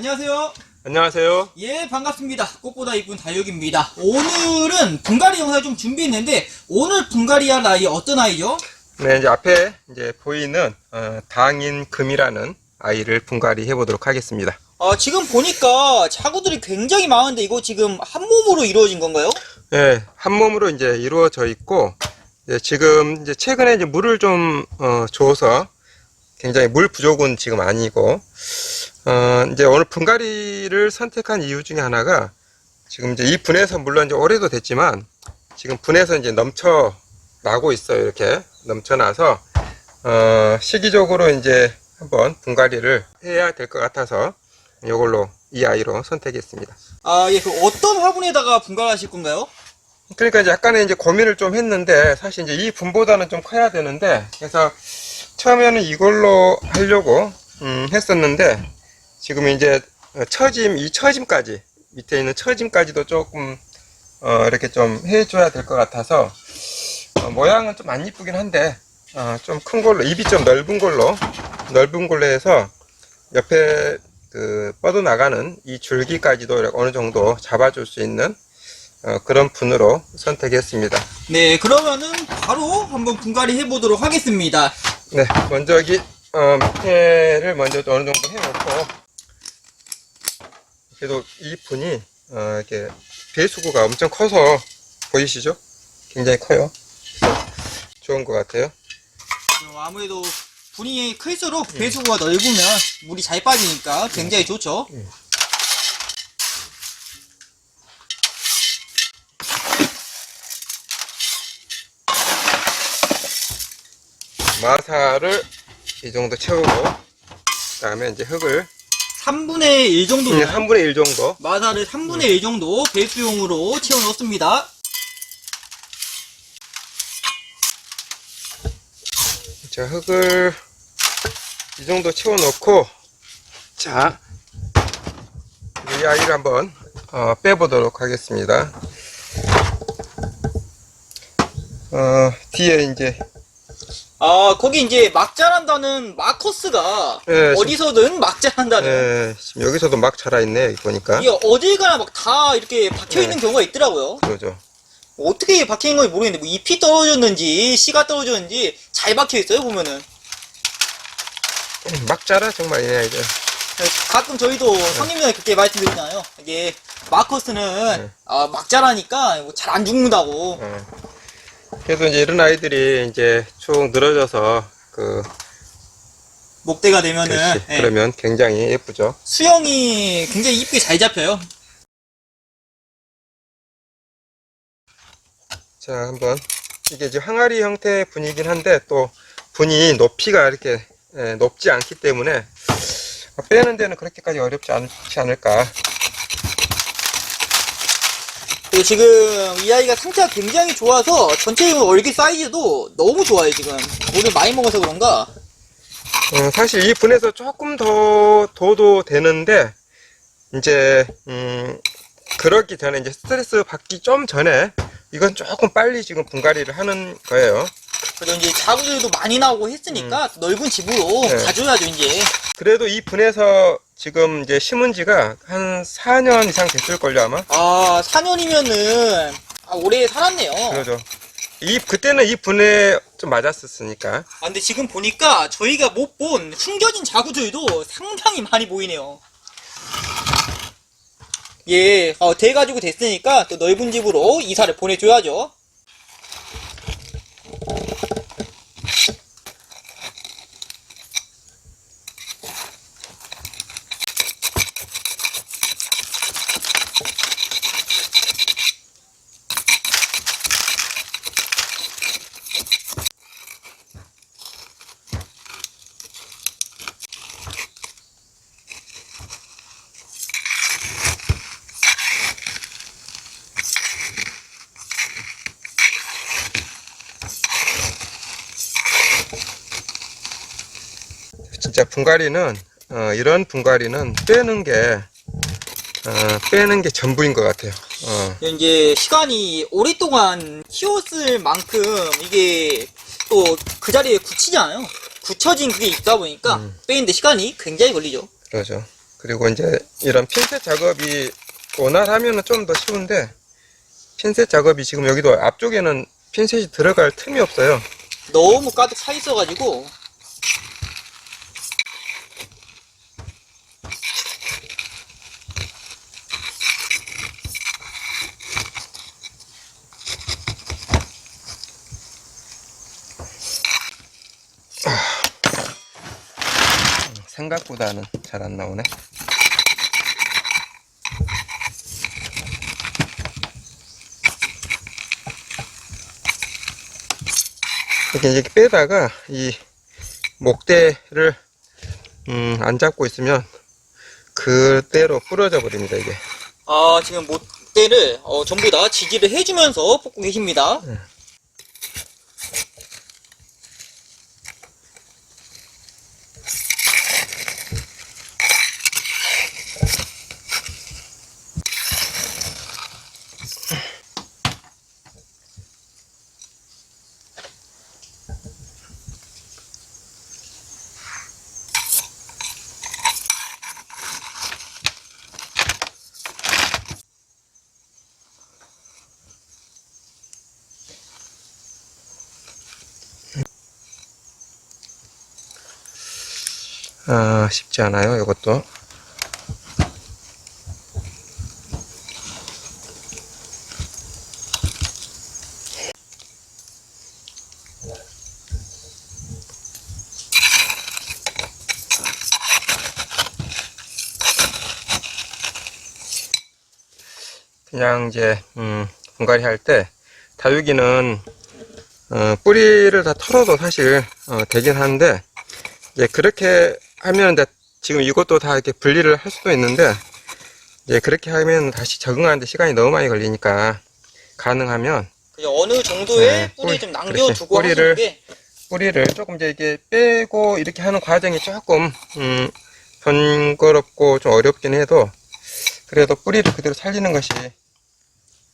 안녕하세요. 안녕하세요. 예, 반갑습니다. 꽃보다 이쁜 다육입니다. 오늘은 분갈이 영상 좀 준비했는데, 오늘 분갈이 할 아이 어떤 아이죠? 네, 이제 앞에 이제 보이는 어, 당인금이라는 아이를 분갈이 해보도록 하겠습니다. 아, 지금 보니까 자구들이 굉장히 많은데, 이거 지금 한 몸으로 이루어진 건가요? 네, 한 몸으로 이제 이루어져 있고 이제 지금 이제 최근에 이제 물을 좀 어, 줘서 굉장히 물 부족은 지금 아니고 어, 이제 오늘 분갈이를 선택한 이유 중에 하나가 지금 이제 이 분에서 물론 이제 오래도 됐지만 지금 분에서 이제 넘쳐 나고 있어요. 이렇게 넘쳐나서 어, 시기적으로 이제 한번 분갈이를 해야 될 것 같아서 이걸로 이 아이로 선택했습니다. 아, 예, 그 어떤 화분에다가 분갈하실 건가요? 그러니까 이제 약간의 이제 고민을 좀 했는데 사실 이제 이 분보다는 좀 커야 되는데 그래서 처음에는 이걸로 하려고 음, 했었는데 지금 이제 처짐 이 처짐까지 밑에 있는 처짐까지도 조금 어, 이렇게 좀 해줘야 될 것 같아서 어, 모양은 좀 안 이쁘긴 한데 어, 좀큰 걸로 입이 좀 넓은 걸로 넓은 걸로 해서 옆에 그 뻗어 나가는 이 줄기까지도 어느 정도 잡아줄 수 있는 어, 그런 분으로 선택했습니다. 네, 그러면은 바로 한번 분갈이 해보도록 하겠습니다. 네, 먼저 여기 어, 밑에를 먼저 어느 정도 해놓고 그래도 이 분이 어, 이렇게 배수구가 엄청 커서 보이시죠? 굉장히 커요. 좋은 것 같아요. 어, 아무래도 분이 클수록 배수구가 넓으면 물이 잘 빠지니까 굉장히 좋죠. 마사를 이 정도 채우고 그 다음에 이제 흙을 3분의 1 정도 음, 3분의 1 정도 마사를 3분의 1 정도 배수용으로 채워 넣습니다. 자, 흙을 이 정도 채워놓고, 자, 이 아이를 한번 어, 빼보도록 하겠습니다. 어, 뒤에 이제, 아, 거기 이제 막 자란다는 마커스가 네, 어디서든 막 자란다는. 예, 지금 여기서도 막 자라있네, 보니까. 이게 어딜 가나 막 다 이렇게 박혀 있는 네. 경우가 있더라고요. 그러죠. 어떻게 박혀 있는 건지 모르겠는데, 뭐 잎이 떨어졌는지, 씨가 떨어졌는지 잘 박혀 있어요, 보면은. 막 자라, 정말, 이 아이들. 가끔 저희도 손님들한테 그렇게 말씀드리잖아요. 이게 마커스는 네. 아, 막 자라니까 뭐잘안 죽는다고. 예. 그래서 이제 이런 아이들이 이제 쭉 늘어져서, 그, 목대가 되면은 그렇지. 예, 그러면 굉장히 예쁘죠. 수영이 굉장히 이쁘게 잘 잡혀요. 자, 한번 이게 이제 항아리 형태의 분이긴 한데 또 분이 높이가 이렇게 예, 높지 않기 때문에 빼는 데는 그렇게까지 어렵지 않지 않을까. 그리고 지금 이 아이가 상태가 굉장히 좋아서 전체적으로 얼기 사이즈도 너무 좋아요 지금. 물을 많이 먹어서 그런가. 어, 사실 이 분에서 조금 더 둬도 되는데 이제 음, 그렇기 전에 이제 스트레스 받기 좀 전에 이건 조금 빨리 지금 분갈이를 하는 거예요. 그리고 이제 자구들도 많이 나오고 했으니까 넓은 집으로 음. 네. 가줘야죠 이제. 그래도 이 분에서 지금 이제 심은 지가 한 4년 이상 됐을걸요 아마. 아 4년이면은 아, 오래 살았네요. 그러죠. 이 그때는 이 분에 좀 맞았었으니까. 아, 근데 지금 보니까 저희가 못 본 숨겨진 자구들도 상당히 많이 보이네요. 예, 어, 돼가지고 됐으니까 또 넓은 집으로 이사를 보내줘야죠. 진짜 분갈이는 어, 이런 분갈이는 빼는 게 어, 빼는 게 전부인 것 같아요. 어, 이제 시간이 오랫동안 키웠을 만큼 이게 또 그 자리에 굳히잖아요. 굳혀진 그게 있다 보니까 음. 빼는데 시간이 굉장히 걸리죠. 그러죠. 그리고 이제 이런 핀셋 작업이 원활하면은 좀더 쉬운데 핀셋 작업이 지금 여기도 앞쪽에는 핀셋이 들어갈 틈이 없어요. 너무 가득 차 있어가지고 생각보다는 잘 안 나오네. 이렇게 이제 빼다가 이 목대를 음, 안 잡고 있으면 그대로 부러져 버립니다 이게. 아 지금 못대를 어, 전부 다 지지를 해주면서 뽑고 계십니다. 아 쉽지 않아요 이것도. 그냥 이제 음, 분갈이 할 때 다육이는 어, 뿌리를 다 털어도 사실 어, 되긴 하는데 이제 그렇게 하면 이제 지금 이것도 다 이렇게 분리를 할 수도 있는데 이제 그렇게 하면 다시 적응하는데 시간이 너무 많이 걸리니까 가능하면 어느 정도의 네, 뿌리 좀 그렇지. 남겨두고 뿌리를 하시는 게 뿌리를 조금 이제 이게 빼고 이렇게 하는 과정이 조금 음, 번거롭고 좀 어렵긴 해도 그래도 뿌리를 그대로 살리는 것이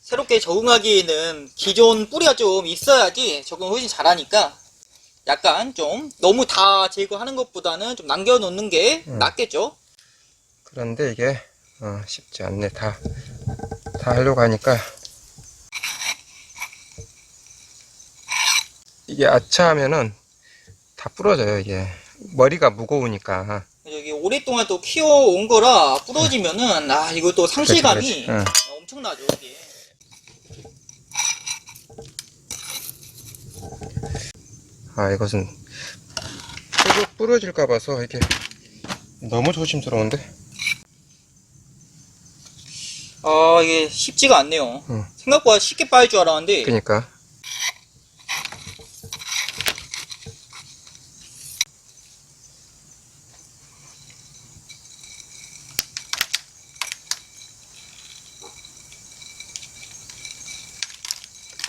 새롭게 적응하기에는 기존 뿌리가 좀 있어야지 적응 훨씬 잘하니까 약간 좀 너무 다 제거하는 것보다는 좀 남겨놓는 게 음. 낫겠죠. 그런데 이게 어, 쉽지 않네 다 다 하려고 하니까 이게 아차하면은 다 부러져요 이게 머리가 무거우니까 여기 오랫동안 또 키워온 거라 부러지면은 아 이거 또 상실감이 그렇지, 그렇지. 엄청나죠 이게. 아 이것은 계속 부러질까 봐서 이게 너무 조심스러운데? 아 이게 쉽지가 않네요. 응. 생각보다 쉽게 빠질 줄 알았는데. 그니까.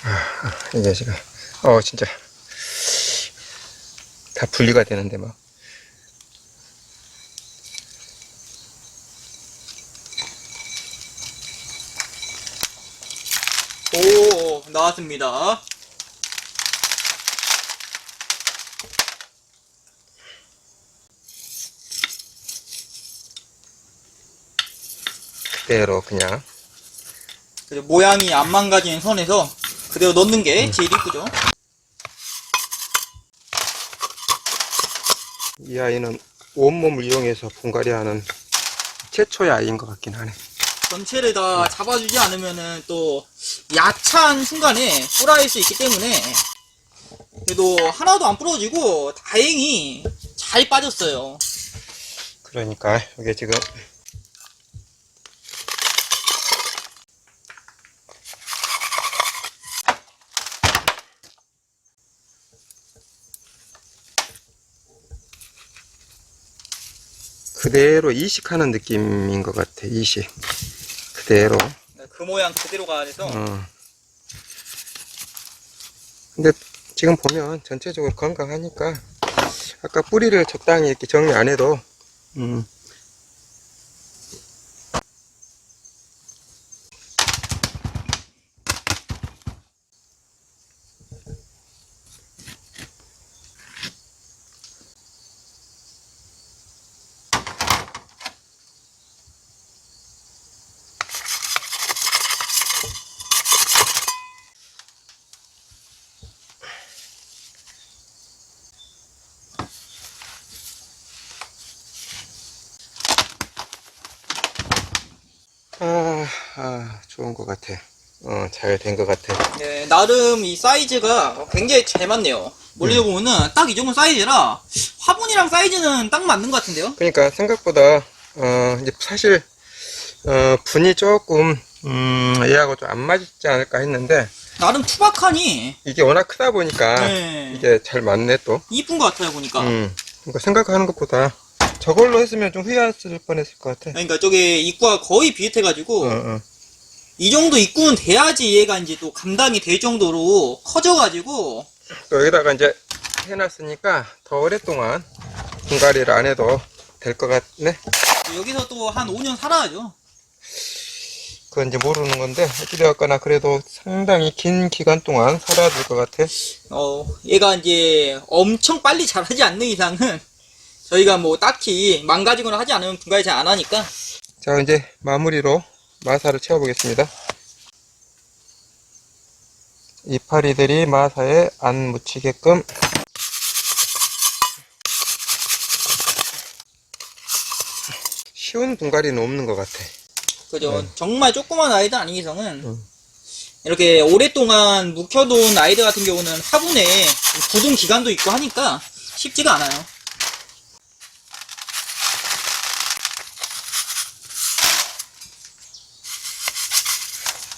아, 아, 이게 지금 어 진짜 다 분리가 되는데 막 오 나왔습니다. 그대로 그냥 모양이 안 망가지는 선에서 그대로 넣는 게 제일 이쁘죠. 이 아이는 온몸을 이용해서 분갈이하는 최초의 아이인 것 같긴 하네. 전체를 다 잡아주지 않으면은 또 야찬 순간에 뿌라일 수 있기 때문에 그래도 하나도 안 부러지고 다행히 잘 빠졌어요. 그러니까 이게 지금 그대로 이식하는 느낌인 것 같아 이식. 그대로. 그 모양 그대로 가야 돼서. 어. 근데 지금 보면 전체적으로 건강하니까 아까 뿌리를 적당히 이렇게 정리 안 해도 음, 아, 좋은 것 같아. 어, 잘 된 것 같아. 네, 나름 이 사이즈가 굉장히 잘 맞네요. 멀리서 보면은 딱 이 정도 사이즈라 화분이랑 사이즈는 딱 맞는 것 같은데요? 그러니까 생각보다, 어, 이제 사실, 어, 분이 조금, 음, 얘하고 좀 안 맞지 않을까 했는데, 나름 투박하니 이게 워낙 크다 보니까, 네. 이게 잘 맞네 또. 이쁜 것 같아요 보니까. 음, 그러니까 생각하는 것보다, 저걸로 했으면 좀 후회했을 뻔했을 것 같아. 그러니까 저게 입구가 거의 비슷해가지고 어, 어. 이 정도 입구는 돼야지 얘가 이제 또 감당이 될 정도로 커져가지고 또 여기다가 이제 해놨으니까 더 오랫동안 분갈이를 안 해도 될 것 같네. 여기서 또 한 5년 살아야죠. 그건 이제 모르는 건데 어찌되었거나 그래도 상당히 긴 기간 동안 살아야 될 것 같아. 어, 얘가 이제 엄청 빨리 자라지 않는 이상은 저희가 뭐 딱히 망가지거나 하지 않으면 분갈이 잘 안 하니까 자 이제 마무리로 마사를 채워보겠습니다. 이파리들이 마사에 안 묻히게끔 쉬운 분갈이는 없는 것 같아. 그죠. 네. 정말 조그만 아이들 아닌 이상은 음. 이렇게 오랫동안 묵혀둔 아이들 같은 경우는 화분에 굳은 기간도 있고 하니까 쉽지가 않아요.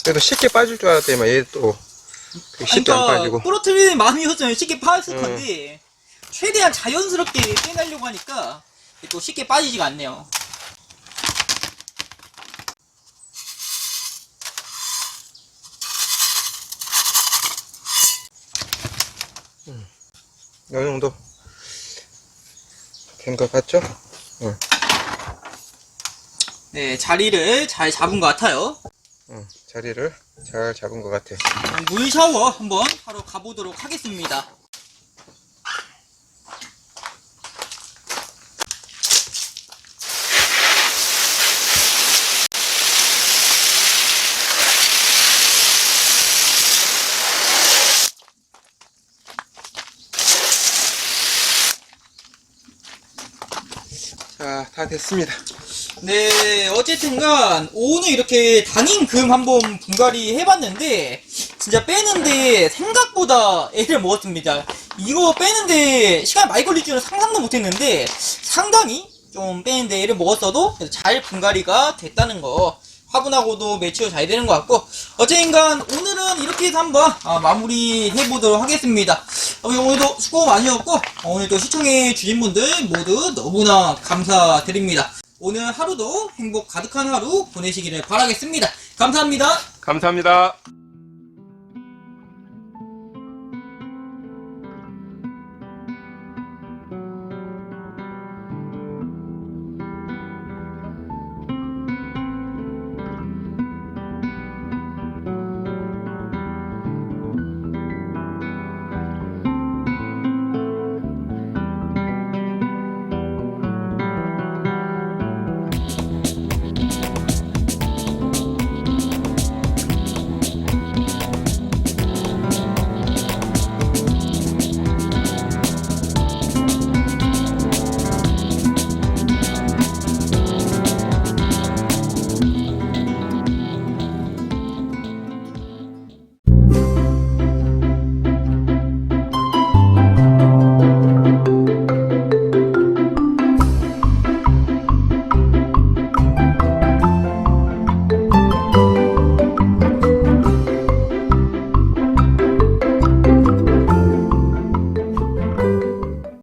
그래도 쉽게 빠질 줄 알았더니 얘또 쉽게 안 빠지고. 부러뜨리는 마음이었으면 쉽게 빠졌을 음. 건데 최대한 자연스럽게 빼내려고 하니까 또 쉽게 빠지지가 않네요. 이 정도 된 것 같죠? 응, 네, 자리를 잘 잡은 것 같아요. 응, 자리를 잘 잡은 것 같아. 그럼 물 샤워 한번 하러 가보도록 하겠습니다. 자, 다 됐습니다. 네, 어쨌든간 오늘 이렇게 단인금 한번 분갈이 해봤는데 진짜 빼는데 생각보다 애를 먹었습니다. 이거 빼는데 시간 많이 걸릴 줄은 상상도 못했는데 상당히 좀 빼는데 애를 먹었어도 잘 분갈이가 됐다는 거 화분하고도 매치가 잘 되는 것 같고 어쨌든간 오늘은 이렇게 해서 한번 아, 마무리 해보도록 하겠습니다. 어, 오늘도 수고 많으셨고 어, 오늘도 시청해 주신 분들 모두 너무나 감사드립니다. 오늘 하루도 행복 가득한 하루 보내시기를 바라겠습니다. 감사합니다. 감사합니다.